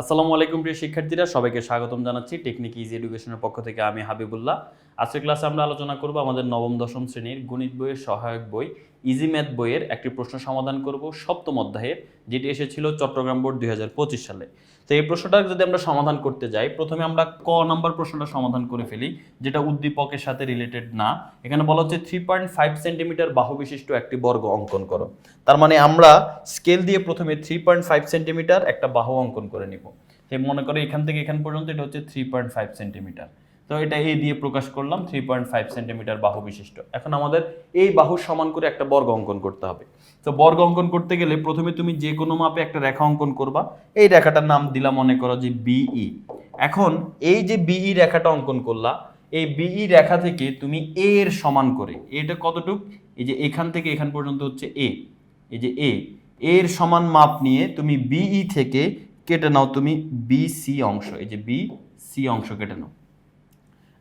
আসসালামু আলাইকুম প্রিয় শিক্ষার্থীরা, সবাইকে স্বাগতম জানাচ্ছি টেকনিক ইজি এডুকেশনের পক্ষ থেকে আমি হাবিবুল্লাহ। আজকের ক্লাসে আমরা আলোচনা করব আমাদের নবম, দশম শ্রেণির গণিত বইয়ের সহায়ক বই ইজি ম্যাথ বইয়ের একটি প্রশ্ন সমাধান করব সপ্তম অধ্যায়ের যেটি এসেছিল চট্টগ্রাম বোর্ড দুই হাজার পঁচিশ সালে। তো এই প্রশ্নটা যদি আমরা সমাধান করতে যাই, প্রথমে আমরা ক নাম্বার প্রশ্নটা সমাধান করে ফেলি, যেটা উদ্দীপকের সাথে রিলেটেড না। এখানে বলা হচ্ছে থ্রি পয়েন্ট ফাইভ সেন্টিমিটার বাহু বিশিষ্ট একটি বর্গ অঙ্কন করো। তার মানে আমরা স্কেল দিয়ে প্রথমে থ্রি পয়েন্ট ফাইভ সেন্টিমিটার একটা বাহু অঙ্কন করে নিব। মনে করো এখান থেকে এখান পর্যন্ত এটা হচ্ছে থ্রি পয়েন্ট ফাইভ সেন্টিমিটার তো এটা এ দিয়ে প্রকাশ করলাম থ্রি পয়েন্ট ফাইভ সেন্টিমিটার বাহু বিশিষ্ট। এখন আমাদের এই বাহু সমান করে একটা বর্গ অঙ্কন করতে হবে। তো বর্গ অঙ্কন করতে গেলে প্রথমে তুমি যে কোনো মাপে একটা রেখা অঙ্কন করবা। এই রেখাটার নাম দিলাম, মনে করো যে বিই এখন এই যে বিই রেখাটা অঙ্কন করলা, এই বিই রেখা থেকে তুমি এ এর সমান করে, এটা কতটুক? এই যে এখান থেকে এখান পর্যন্ত হচ্ছে এ এই যে এ এর সমান মাপ নিয়ে তুমি বিই থেকে কেটে নাও তুমি বি সি অংশ। এই যে বি সি অংশ কেটে নাও।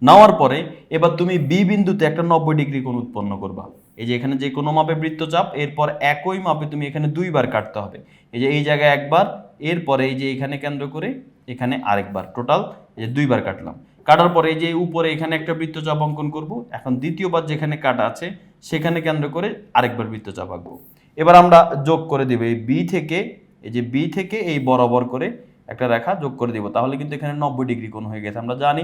নেওয়ার পরে এবার তুমি বি বিন্দুতে একটা নব্বই ডিগ্রি কোণ উৎপন্ন করবা। এই যে এখানে যে কোনো মাপে বৃত্তচাপ, এরপর একই মাপে তুমি এখানে দুইবার কাটতে হবে। এই যে এই জায়গায় একবার, এরপরে এই যে এখানে কেন্দ্র করে এখানে আরেকবার। টোটাল এই যে দুইবার কাটলাম। কাটার পরে এই যে উপরে এখানে একটা বৃত্তচাপ অঙ্কন করব। এখন দ্বিতীয়বার যেখানে কাটা আছে, সেখানে কেন্দ্র করে আরেকবার বৃত্তচাপ আঁকবো। এবার আমরা যোগ করে দিব এই বি থেকে, এই যে বি থেকে এই বরাবর করে একটা রেখা যোগ করে দিব, তাহলে কিন্তু এখানে নব্বই ডিগ্রি কোণ হয়ে গেছে। আমরা জানি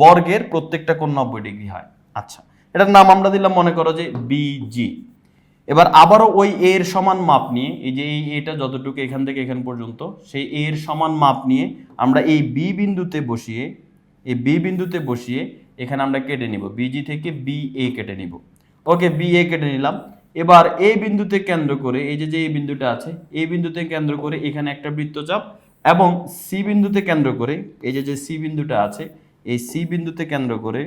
বর্গের প্রত্যেকটা কোণ নব্বই ডিগ্রি হয়। আচ্ছা এটার নাম আমরা দিলাম মনে করো যে বিজি এবার আবারও ওই এর সমান মাপ নিয়ে, এই যে এই এটা যতটুকু এখান থেকে এখান পর্যন্ত, সেই এর সমান মাপ নিয়ে আমরা এই বি বিন্দুতে বসিয়ে, এই বি বিন্দুতে বসিয়ে এখানে আমরা কেটে নিব। বিজি থেকে বি এ কেটে নিব। ওকে বি এ কেটে নিলাম। এবার এই বিন্দুতে কেন্দ্র করে, এই যে যে এই বিন্দুটা আছে এই বিন্দুতে কেন্দ্র করে এখানে একটা বৃত্তচাপ এবং সি বিন্দুতে কেন্দ্র করে, এই যে যে সি বিন্দুটা আছে, এই সি বিন্দুতে কেন্দ্র করে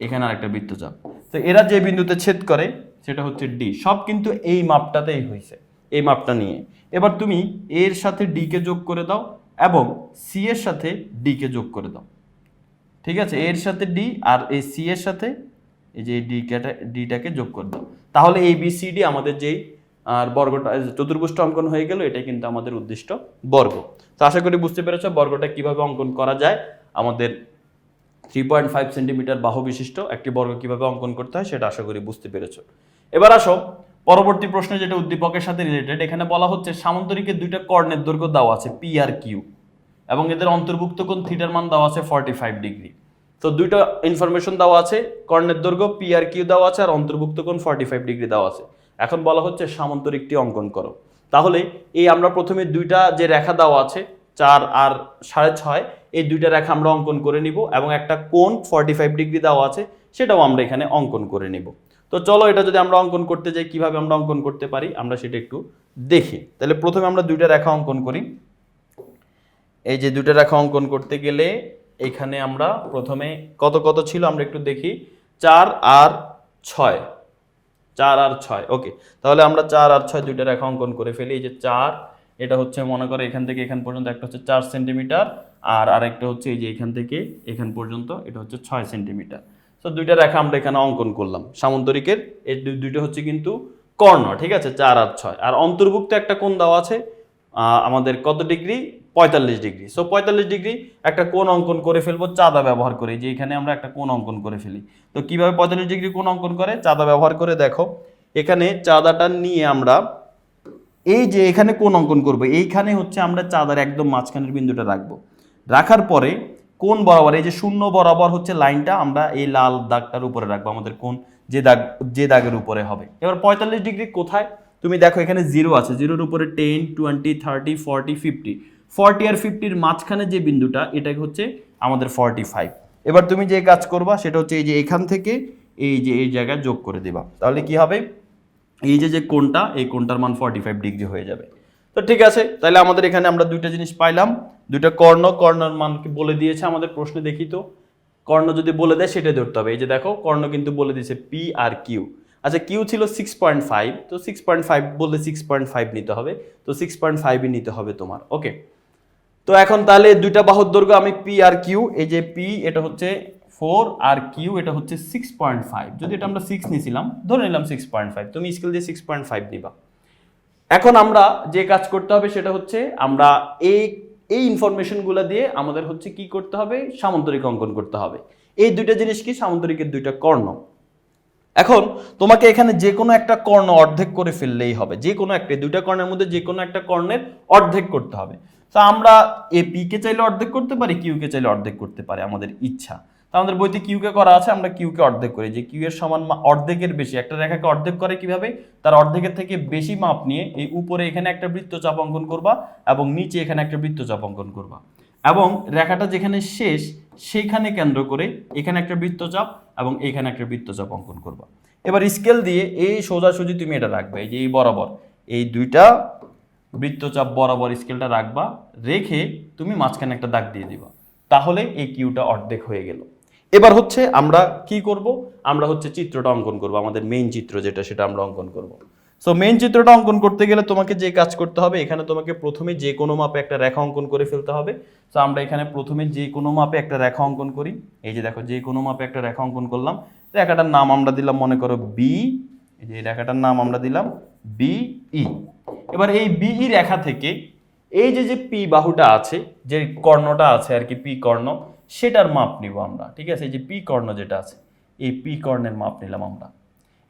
এখানে আরেকটা বৃত্তচাপ। তো এরা যে বিন্দুতে ছেদ করে, সেটা হচ্ছে ডি সব কিন্তু এই মাপটাতেই হয়েছে এই মাপটা নিয়ে। এবার তুমি এর সাথে ডি কে যোগ করে দাও এবং সি এর সাথে ডি কে যোগ করে দাও। ঠিক আছে? এর সাথে ডি আর এই সি এর সাথে এই যে ডি ডিটাকে যোগ করে দাও। তাহলে এই বি সি ডি আমাদের যেই আর বর্গটা চতুর্ভুজ অঙ্কন হয়ে গেল, এটাই কিন্তু আমাদের উদ্দিষ্ট বর্গ। তো আশা করি বুঝতে পেরেছ বর্গটা কীভাবে অঙ্কন করা যায়। আমাদের থ্রি পয়েন্ট ফাইভ সেন্টিমিটার বাহু বিশিষ্ট একটি বর্গ কীভাবে অঙ্কন করতে হয় সেটা আশা করি বুঝতে পেরেছ। এবার আসো, পরবর্তী প্রশ্নে যেটা উদ্দীপকের সাথে রিলেটেড এখানে বলা হচ্ছে সামান্তরিকের দুইটা কর্ণের দৈর্ঘ্য দেওয়া আছে পি আর কিউ এবং এদের অন্তর্ভুক্ত কোণ থিটার মান দেওয়া আছে ফর্টি ফাইভ ডিগ্রি তো দুইটা ইনফরমেশন দেওয়া আছে কর্ণের দৈর্ঘ্য পি আর কিউ দেওয়া আছে, আর অন্তর্ভুক্ত কোণ ফর্টি ফাইভ ডিগ্রি দেওয়া আছে। এখন বলা হচ্ছে সামান্তরিকটি অঙ্কন করো। তাহলে এই আমরা প্রথমে দুইটা যে রেখা দেওয়া আছে, চার আর সাড়ে ছয়, এই দুইটা রেখা আমরা অঙ্কন করে নিব এবং একটা কোণ ফর্টি ফাইভ ডিগ্রি দেওয়া আছে, সেটাও আমরা এখানে অঙ্কন করে নিব। তো চলো এটা যদি আমরা অঙ্কন করতে যাই, কীভাবে আমরা অঙ্কন করতে পারি, আমরা সেটা একটু দেখি। তাহলে প্রথমে আমরা দুইটা রেখা অঙ্কন করি। এই যে দুইটা রেখা অঙ্কন করতে গেলে এখানে আমরা প্রথমে কত কত ছিল আমরা একটু দেখি। চার আর ছয়। চার আর ছয় ওকে তাহলে আমরা চার আর ছয় দুইটা রেখা অঙ্কন করে ফেলি, এই যে চার, এটা হচ্ছে মনে করো এখান থেকে এখান পর্যন্ত, একটা হচ্ছে চার সেন্টিমিটার, আর আরেকটা হচ্ছে এই যে এখান থেকে এখান পর্যন্ত, এটা হচ্ছে ছয় সেন্টিমিটার। তো দুইটা রেখা আমরা এখানে অঙ্কন করলাম। সামন্তরিকের এই দুই- দুইটা হচ্ছে কিন্তু কর্ণ, ঠিক আছে? চার আর ছয়। আর অন্তর্ভুক্ত একটা কোণ দেওয়া আছে আমাদের কত ডিগ্রি? পঁয়তাল্লিশ ডিগ্রি। সো পঁয়তাল্লিশ ডিগ্রি একটা কোন অঙ্কন করে ফেলব, চাঁদা ব্যবহার করে, যে এখানে আমরা একটা কোন অঙ্কন করে ফেলি। তো কীভাবে পঁয়তাল্লিশ ডিগ্রি কোন অঙ্কন করে? চাঁদা ব্যবহার করে দেখো। এখানে চাঁদাটা নিয়ে আমরা এই যে এখানে কোন অঙ্কন করব, এইখানে হচ্ছে আমরা চাঁদার একদম মাঝখানের বিন্দুটা রাখব। রাখার পরে কোন বরাবর, এই যে শূন্য বরাবর হচ্ছে লাইনটা, আমরা এই লাল দাগটার উপরে রাখব আমাদের কোন যে দাগ, যে দাগের উপরে হবে। এবার পঁয়তাল্লিশ ডিগ্রি কোথায়? তুমি দেখো এখানে জিরো আছে জিরোর উপরে ten twenty thirty forty fifty forty আর ফিফটির মাঝখানে যে বিন্দুটা এটা হচ্ছে আমাদের ফর্টি ফাইভ। এবার তুমি যে কাজ করবা, সেটা হচ্ছে এই যে এখান থেকে এই যে এই জায়গায় যোগ করে দিবা। তাহলে কি হবে? এই যে যে কোনটা এই কোনটার মান ফর্টি ফাইভ ডিগ্রি হয়ে যাবে। তো ঠিক আছে, তাহলে আমাদের এখানে আমরা দুইটা জিনিস পাইলাম। দুইটা কর্ণ, কর্ণর মান কি বলে দিয়েছে আমাদের প্রশ্নে, দেখি তো। কর্ণ যদি বলে দেয়, সেটাই ধরতে হবে। এই যে দেখো, কর্ণ কিন্তু বলে দিয়েছে পি আর কিউ আচ্ছা কিউ ছিল সিক্স পয়েন্ট ফাইভ তো সিক্স পয়েন্ট ফাইভ বললে সিক্স পয়েন্ট ফাইভ নিতে হবে। তো সিক্স পয়েন্ট ফাইভই নিতে হবে তোমার। ওকে তো এখন তাহলে দুইটা বাহুর দৈর্ঘ্য আমি পি আর কিউ এই যে পি এটা হচ্ছে ফোর আর কিউ এটা হচ্ছে সিক্স পয়েন্ট ফাইভ যদি এটা আমরা সিক্স নিয়েছিলাম ধরে নিলাম সিক্স পয়েন্ট ফাইভ তুমি স্কেল দিয়ে সিক্স পয়েন্ট ফাইভ দিবা এখন আমরা যে কাজ করতে হবে সেটা হচ্ছে আমরা এই এই ইনফরমেশনগুলো দিয়ে আমাদের হচ্ছে কি করতে হবে? সামন্তরিক অঙ্কন করতে হবে। এই দুইটা জিনিস কি? সামন্তরিকের দুইটা কর্ণ। এখন তোমাকে এখানে যে কোনো একটা কর্ণ অর্ধেক করে ফেললেই হবে। যে কোনো একটা দুইটা কর্ণের মধ্যে যে কোনো একটা কর্ণের অর্ধেক করতে হবে। তো আমরা এ পি কে চাইলে অর্ধেক করতে পারি, কিউ কে চাইলে অর্ধেক করতে পারি আমাদের ইচ্ছা। তো আমাদের বইতে কিউ কে করা আছে, আমরা কিউ কে অর্ধেক করি। যে কিউ এর সমান অর্ধেকের বেশি, একটা রেখাকে অর্ধেক করে কীভাবে? তার অর্ধেকের থেকে বেশি মাপ নিয়ে এই উপরে এখানে একটা বৃত্তচাপ অঙ্কন করবা এবং নিচে এখানে একটা বৃত্তচাপ অঙ্কন করবা। এবং রেখাটা যেখানে শেষ সেইখানে কেন্দ্র করে এখানে একটা বৃত্তচাপ এবং এখানে একটা বৃত্তচাপ অঙ্কন করবা। এবার স্কেল দিয়ে এই সোজাসুজি তুমি এটা রাখবে, এই যে এই বরাবর। এই দুইটা বৃত্তচাপ বরাবর স্কেলটা রাখবা, রেখে তুমি মাঝখানে একটা দাগ দিয়ে দিবা। তাহলে এই কিউটা অর্ধেক হয়ে গেল। এবার হচ্ছে আমরা কি করব? আমরা হচ্ছে চিত্রটা অঙ্কন করব, আমাদের মেইন চিত্র যেটা সেটা আমরা অঙ্কন করব। সো মেইন চিত্রটা অঙ্কন করতে গেলে তোমাকে যে কাজ করতে হবে, এখানে তোমাকে প্রথমে যে কোনো মাপে একটা রেখা অঙ্কন করে ফেলতে হবে। সো আমরা এখানে প্রথমে যে কোনো মাপে একটা রেখা অঙ্কন করি। এই যে দেখো, যে কোনো মাপে একটা রেখা অঙ্কন করলাম। রেখাটার নাম আমরা দিলাম, মনে করো বি এই যে রেখাটার নাম আমরা দিলাম বিই এবার এই বিই রেখা থেকে এই যে যে পি বাহুটা আছে, যে কর্ণটা আছে আর কি পি কর্ণ, সেটার মাপ নিব আমরা, ঠিক আছে? এই যে পি কর্ণ যেটা আছে, এই পি কর্ণের মাপ নিলাম আমরা।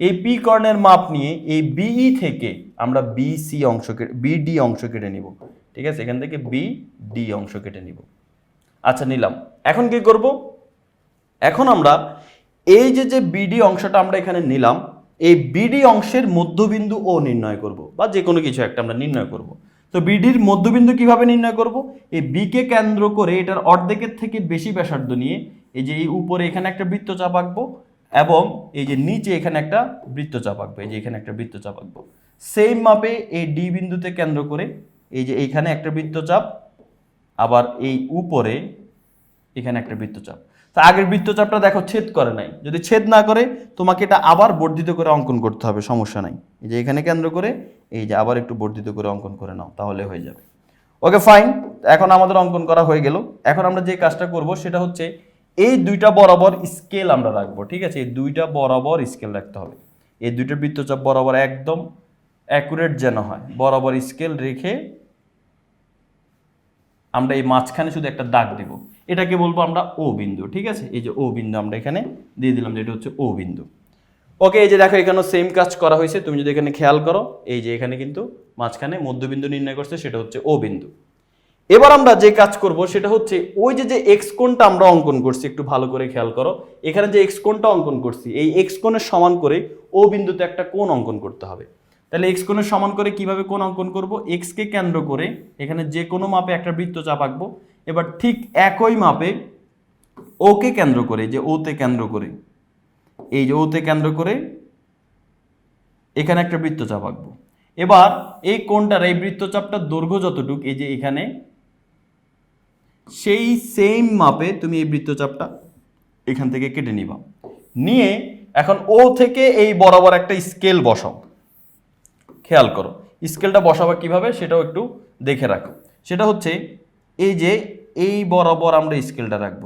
এই পি কর্ণের মাপ নিয়ে এই বিই থেকে আমরা বি সি অংশ বিডি অংশ কেটে নিব, ঠিক আছে? এখান থেকে বি ডি অংশ কেটে নিব। আচ্ছা নিলাম। এখন কি করব? এখন আমরা এই যে যে বিডি অংশটা আমরা এখানে নিলাম এই বিডি অংশের মধ্যবিন্দু ও নির্ণয় করব, বা যে কোনো কিছু একটা আমরা নির্ণয় করব। তো বিডির মধ্যবিন্দু কীভাবে নির্ণয় করব? এই বিকে কেন্দ্র করে এটার অর্ধেকের থেকে বেশি ব্যাসার্ধ নিয়ে এই যে এই উপরে এখানে একটা বৃত্তচাপ আঁকবো এবং এই যে নিচে এখানে একটা বৃত্তচাপ আঁকবো, এই যে এখানে একটা বৃত্তচাপ আঁকবো। সেম মাপে এই ডি বিন্দুতে কেন্দ্র করে এই যে এইখানে একটা বৃত্তচাপ, আবার এই উপরে এখানে একটা বৃত্তচাপ। তা আগের বৃত্তচাপটা দেখো ছেদ করে নাই। যদি ছেদ না করে, তোমাকে এটা আবার বর্ধিত করে অঙ্কন করতে হবে, সমস্যা নাই। এই যে এখানে কেন্দ্র করে, এই যে আবার একটু বর্ধিত করে অঙ্কন করে নাও, তাহলে হয়ে যাবে। ওকে ফাইন এখন আমাদের অঙ্কন করা হয়ে গেল। এখন আমরা যে কাজটা করব, সেটা হচ্ছে এই দুইটা বরাবর স্কেল আমরা রাখব, ঠিক আছে? এই দুইটা বরাবর স্কেল রাখতে হবে। এই দুইটা বৃত্তচাপ বরাবর একদম অ্যাকুরেট যেন হয়, বরাবর স্কেল রেখে আমরা এই মাঝখানে শুধু একটা দাগ দেব। এটাকে বলব আমরা ও বিন্দু, ঠিক আছে? এই যে ও বিন্দু আমরা এখানে দিয়ে দিলাম যে এটা হচ্ছে ও বিন্দু। ওকে এই যে দেখো এখানে সেম কাজ করা হয়েছে। তুমি যদি এখানে খেয়াল করো, এই যে এখানে কিন্তু মাঝখানে মধ্যবিন্দু নির্ণয় করছে, সেটা হচ্ছে ও বিন্দু। এবার আমরা যে কাজ করব, সেটা হচ্ছে ওই যে যে এক্স কোণটা আমরা অঙ্কন করছি, একটু ভালো করে খেয়াল করো। এখানে যে এক্স কোণটা অঙ্কন করছি, এই এক্স কোণের সমান করে ও বিন্দুতে একটা কোণ অঙ্কন করতে হবে। তাহলে এক্স কোণের সমান করে কীভাবে কোণ অঙ্কন করব? এক্স কে কেন্দ্র করে এখানে যে কোনো মাপে একটা বৃত্তচাপ আঁকবো এবার ঠিক একই মাপে ওকে কেন্দ্র করে যে ওতে কেন্দ্র করে, এই যে ওতে কেন্দ্র করে এখানে একটা বৃত্তচাপ আঁকবো এবার এই কোণটার এই বৃত্তচাপটার দৈর্ঘ্য যতটুক, এই যে এখানে, সেই সেম মাপে তুমি এই বৃত্তচাপটা এখান থেকে কেটে নিবা। নিয়ে এখন ও থেকে এই বরাবর একটা স্কেল বসাও। খেয়াল করো। স্কেলটা বসাবা কীভাবে সেটাও একটু দেখে রাখো। সেটা হচ্ছে এই যে এই বরাবর আমরা স্কেলটা রাখব।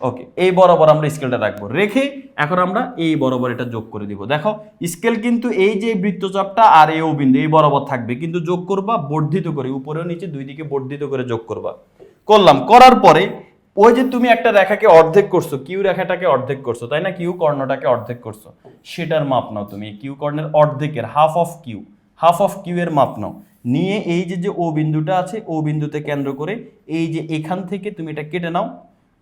ওকে এই বরাবর আমরা স্কেলটা রাখব। রেখে এখন আমরা এই বরাবর এটা যোগ করে দিব। দেখো, স্কেল কিন্তু এই যে বৃত্তচাপটা আর এই বিন্দু এই বরাবর থাকবে। কিন্তু যোগ করবা, বর্ধিত করে উপরেও নিচে দুই দিকে বর্ধিত করে যোগ করবা। করলাম। করার পরে ওই যে তুমি একটা রেখাকে অর্ধেক করছ, কিউ রেখাটাকে অর্ধেক করছ, তাই না? কিউ কর্ণটাকে অর্ধেক করছ। সেটার মাপ নাও তুমি। কিউ কর্ণের অর্ধেকের half of Q. Half of Q এর মাপ নাও। নিয়ে এই যে যে ও বিন্দুটা আছে, ও বিন্দুতে কেন্দ্র করে এই যে এখান থেকে তুমি এটা কেটে নাও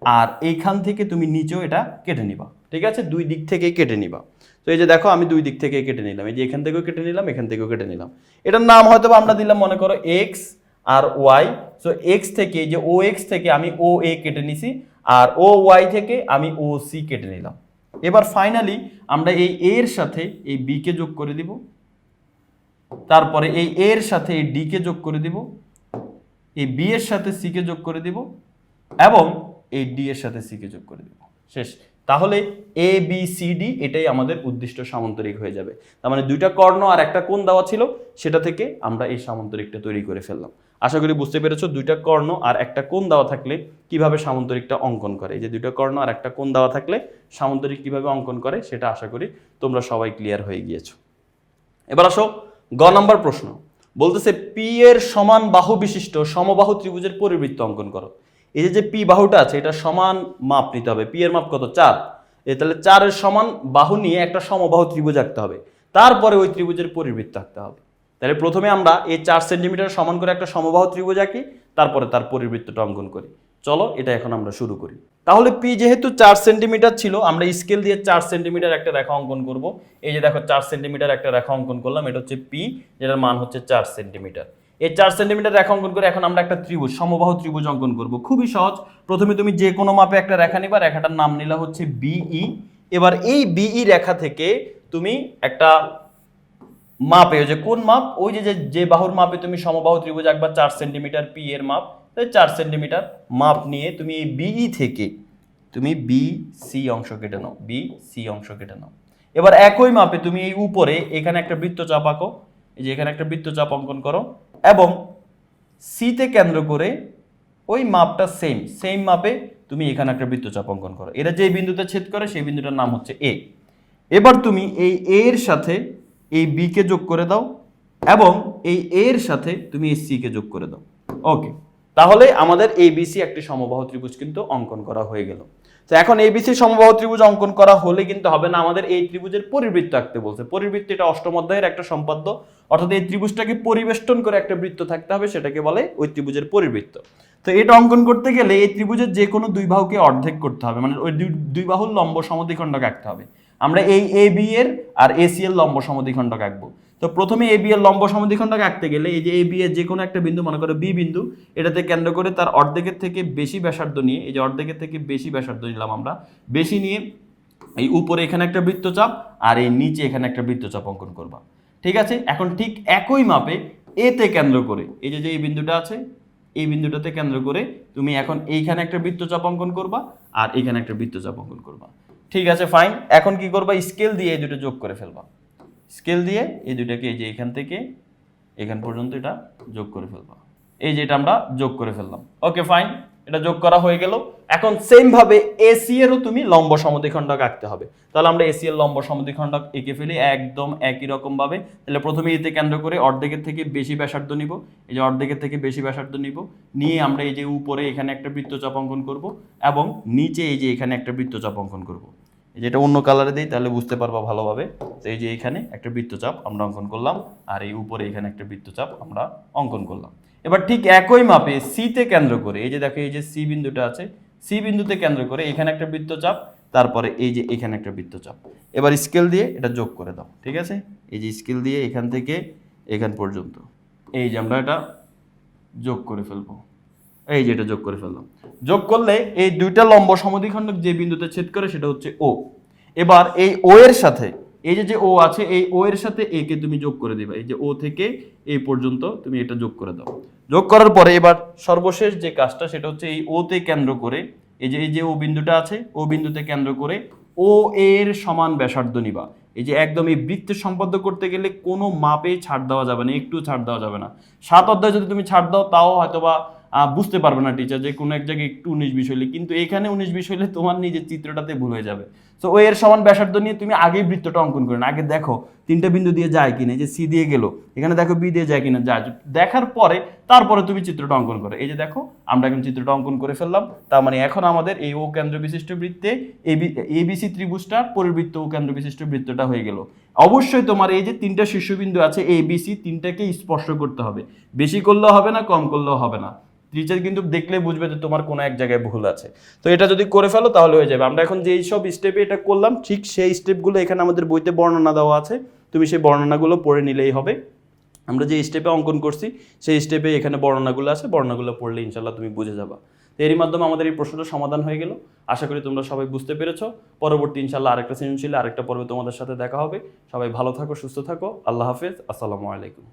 আর এইখান থেকে তুমি নিচেও এটা কেটে নিবা। ঠিক আছে? দুই দিক থেকেই কেটে নিবা। তো এই যে দেখো, আমি দুই দিক থেকে কেটে নিলাম। এই যে এখান থেকেও কেটে নিলাম, এখান থেকেও কেটে নিলাম। এটার নাম হয়তো আমরা দিলাম, মনে করো এক্স আর ওয়াই সো এক্স থেকে যে ও এক্স থেকে আমি ও এ কেটে নিছি আর ও ওয়াই থেকে আমি ও সি কেটে নিলাম। এবার ফাইনালি আমরা এই এর সাথে এই বি কে যোগ করে দিব। তারপরে এই এর সাথে এই ডি কে যোগ করে দিব, এই বি এর সাথে সি কে যোগ করে দিব এবং এই ডি এর সাথে সি কে যোগ করে দিব। শেষ। তাহলে এ, বি, সি, ডি এটাই আমাদের উদ্দিষ্ট সামান্তরিক হয়ে যাবে। তার মানে দুইটা কর্ণ আর একটা কোণ দেওয়া ছিল, সেটা থেকে আমরা এই সামান্তরিকটা তৈরি করে ফেললাম। আশা করি বুঝতে পেরেছ, দুইটা কর্ণ আর একটা কোণ দেওয়া থাকলে কীভাবে সামান্তরিকটা অঙ্কন করে? এই যে দুইটা কর্ণ আর একটা কোণ দেওয়া থাকলে সামান্তরিক কীভাবে অঙ্কন করে, সেটা আশা করি তোমরা সবাই ক্লিয়ার হয়ে গিয়েছো। এবার আসো গ নম্বর প্রশ্ন। বলতেছে পি এর সমান বাহু বিশিষ্ট সমবাহু ত্রিভুজের পরিবৃত্ত অঙ্কন করো। এই যে পি বাহুটা আছে, এটা সমান মাপ নিতে হবে। পি এর মাপ কত? চার। এ তাহলে চারের সমান বাহু নিয়ে একটা সমবাহু ত্রিভুজ আঁকতে হবে। তারপরে ওই ত্রিভুজের পরিবৃত্ত আঁকতে হবে। তাহলে প্রথমে আমরা এই চার সেন্টিমিটার সমান করে একটা সমবাহু ত্রিভুজ আঁকি, তারপরে তার পরিবৃত্তটা অঙ্কন করি। চলো এটা এখন আমরা শুরু করি। তাহলে পি যেহেতু চার সেন্টিমিটার ছিল, আমরা স্কেল দিয়ে চার সেন্টিমিটার একটা রেখা অঙ্কন করব। এই যে দেখো, চার সেন্টিমিটার একটা রেখা অঙ্কন করলাম, এটা হচ্ছে পি যেটার মান হচ্ছে চার সেন্টিমিটার। এই চার সেন্টিমিটার রেখা অঙ্কন করে এখন আমরা একটা ত্রিভুজ, সমবাহু ত্রিভুজ অঙ্কন করব। খুবই সহজ। প্রথমে তুমি যে কোনো মাপে একটা রেখা নিবা, রেখাটার নাম নিলা হচ্ছে বিই এবার এই বিই রেখা থেকে তুমি একটা মাপে যে কোন মাপ? ওই যে, যে- বাহুর মাপে তুমি সমবাহু ত্রিভুজ একবার চার সেন্টিমিটার পি এর মাপ। চার সেন্টিমিটার মাপ নিয়ে তুমি এই বিই থেকে তুমি বি সি অংশ কেটে নাও বি সি অংশ কেটে নাও। এবার একই মাপে তুমি এই উপরে এখানে একটা বৃত্ত বৃত্তচাপ আঁকো, এই যে এখানে একটা বৃত্তচাপ অঙ্কন করো এবং সিতে কেন্দ্র করে ওই মাপটা সেম সেম মাপে তুমি এখানে একটা বৃত্তচাপ অঙ্কন করো। এরা যে বিন্দুতে ছেদ করে সেই বিন্দুটার নাম হচ্ছে এ এবার তুমি এই এর সাথে এই বি কে যোগ করে দাও এবং এই এর সাথে তুমি এই সি কে যোগ করে দাও। ওকে তাহলে আমাদের এবিসি একটি সমবাহ ত্রিভুজ কিন্তু অঙ্কন করা হয়ে গেল। তো এখন এবিসি সমবাহ ত্রিভুজ অঙ্কন করা হলে কিন্তু হবে না, আমাদের এই ত্রিভুজের পরিবৃত্ত আঁকতে বলছে। পরিবৃত্ত এটা অষ্টম অধ্যায়ের একটা সম্পাদ্য, অর্থাৎ এই ত্রিভুজটাকে পরিবেষ্টন করে একটা বৃত্ত থাকতে হবে, সেটাকে বলে ওই ত্রিভুজের পরিবৃত্ত। তো এটা অঙ্কন করতে গেলে এই ত্রিভুজের যে কোনো দুই বাহুকে অর্ধেক করতে হবে মানে ওই দুই- বাহুর লম্ব সমদ্বিখণ্ডক আঁকতে হবে। আমরা এই এ বি এর আর এসি এর লম্ব সমদ্বিখণ্ডক আঁকবো। তো প্রথমে এ বি এর লম্ব সমদ্বিখণ্ডক আঁকতে গেলে এই যে এ বি এর যে কোনো একটা বিন্দু, মনে করো বি বিন্দু, এটাতে কেন্দ্র করে তার অর্ধেকের থেকে বেশি ব্যাসার্ধ নিয়ে, এই যে অর্ধেকের থেকে বেশি ব্যাসার্ধ নিলাম আমরা, বেশি নিয়ে এই উপরে এখানে একটা বৃত্তচাপ আর এই নিচে এখানে একটা বৃত্তচাপ অঙ্কন করবা। ঠিক আছে? এখন ঠিক একই মাপে এতে কেন্দ্র করে, এই যে যে এই বিন্দুটা আছে, এই বিন্দুটাতে কেন্দ্র করে তুমি এখন এইখানে একটা বৃত্তচাপ অঙ্কন করবা আর এখানে একটা বৃত্তচাপ অঙ্কন করবা। ঠিক আছে? ফাইন এখন কি করবা? স্কেল দিয়ে এই দুটো যোগ করে ফেলবা। স্কেল দিয়ে এই দুইটাকে এই যে এখান থেকে এখান পর্যন্ত এটা যোগ করে ফেলব। এই যে এটা আমরা যোগ করে ফেললাম। ওকে ফাইন এটা যোগ করা হয়ে গেল। এখন সেম ভাবে এসি এরও তুমি লম্ব সমদ্বিখণ্ডক আঁকতে হবে। তাহলে আমরা এসি এর লম্ব সমদ্বিখণ্ডক এঁকে ফেলি একদম একই রকম ভাবে। তাহলে প্রথমে এতে কেন্দ্র করে অর্ধেকের থেকে বেশি ব্যাসার্ধ নিব। এই যে অর্ধেকের থেকে বেশি ব্যাসার্ধ নিব। নিয়ে আমরা এই যে উপরে এখানে একটা বৃত্তচাপ অঙ্কন করব এবং নিচে এই যে এখানে একটা বৃত্তচাপ অঙ্কন করব। এই যে এটা অন্য কালারে দিই, তাহলে বুঝতে পারবা ভালোভাবে তো এই যে এখানে একটা বৃত্তচাপ আমরা অঙ্কন করলাম, আর এই উপরে এখানে একটা বৃত্তচাপ আমরা অঙ্কন করলাম। এবার ঠিক একই মাপে সিতে কেন্দ্র করে, এই যে দেখো, এই যে সি বিন্দুটা আছে সি বিন্দুতে কেন্দ্র করে এখানে একটা বৃত্তচাপ, তারপরে এই যে এখানে একটা বৃত্তচাপ। এবার স্কেল দিয়ে এটা যোগ করে দাও, ঠিক আছে? এই যে স্কেল দিয়ে এখান থেকে এখান পর্যন্ত, এই যে আমরা এটা যোগ করে ফেলব। এই যে এটা যোগ করে ফেললাম। যোগ করলে এই দুইটা লম্ব সমদ্বিখণ্ডক যে বিন্দুতে ছেদ করে সেটা হচ্ছে ও এবার এই ও এর সাথে, এই যে যে ও আছে, এই ও এর সাথে এ কে তুমি যোগ করে দিবা। এই যে ও থেকে এই পর্যন্ত তুমি এটা যোগ করে দাও। যোগ করার পরে এবার সর্বশেষ যে কাজটা, সেটা হচ্ছে এই ওতে কেন্দ্র করে, এই যে এই যে ও বিন্দুটা আছে ও বিন্দুতে কেন্দ্র করে ও এর সমান ব্যাসার্ধ নিবা। এই যে, একদম এই বৃত্তের সম্পাদ্য করতে গেলে কোনো মাপে ছাড় দেওয়া যাবে না, একটু ছাড় দেওয়া যাবে না। সাত অধ্যায় যদি তুমি ছাড় দাও, তাও হয়তোবা বুঝতে পারবে না টিচার যে কোনো এক জায়গায় একটু উনিশ বিষ হইলে, কিন্তু এখানে উনিশ বিষ হইলে তোমার নিজের চিত্রটাতে ভুল হয়ে যাবে। তো ও এর সমান ব্যাসার্ধ নিয়ে তুমি আগেই বৃত্তটা অঙ্কন করে আগে দেখো, তিনটা বিন্দু দিয়ে যায় কিনা যে সি দিয়ে গেলো, এখানে দেখো বি দিয়ে যায় কিনা যায় দেখার পরে, তারপরে তুমি চিত্রটা অঙ্কন করো। এই যে দেখো, আমরা এখন চিত্রটা অঙ্কন করে ফেললাম। তার মানে এখন আমাদের এই ও কেন্দ্র বিশিষ্ট বৃত্তে এবিসি ত্রিভুজটার পরিবৃত্ত ও কেন্দ্র বিশিষ্ট বৃত্তটা হয়ে গেল। অবশ্যই তোমার এই যে তিনটা শীর্ষবিন্দু আছে এ বিসি তিনটাকে স্পর্শ করতে হবে। বেশি করলেও হবে না, কম করলেও হবে না। টিচার কিন্তু দেখলে বুঝবে যে তোমার কোনো এক জায়গায় ভুল আছে। তো এটা যদি করে ফেলো তাহলে হয়ে যাবে। আমরা এখন যেই সব স্টেপে এটা করলাম, ঠিক সেই স্টেপগুলো এখানে আমাদের বইতে বর্ণনা দেওয়া আছে। তুমি সেই বর্ণনাগুলো পড়ে নিলেই হবে। আমরা যে স্টেপে অঙ্কন করছি, সেই স্টেপে এখানে বর্ণনাগুলো আছে। বর্ণনাগুলো পড়লে ইনশাল্লাহ তুমি বুঝে যাবা। এরই মাধ্যমে আমাদের এই প্রশ্নটা সমাধান হয়ে গেল। আশা করি তোমরা সবাই বুঝতে পেরেছ। পরবর্তী ইনশাল্লাহ আরেকটা সৃজনশীল, আরেকটা পর্বে তোমাদের সাথে দেখা হবে। সবাই ভালো থাকো, সুস্থ থাকো। আল্লাহ হাফেজ। আসসালামু আলাইকুম।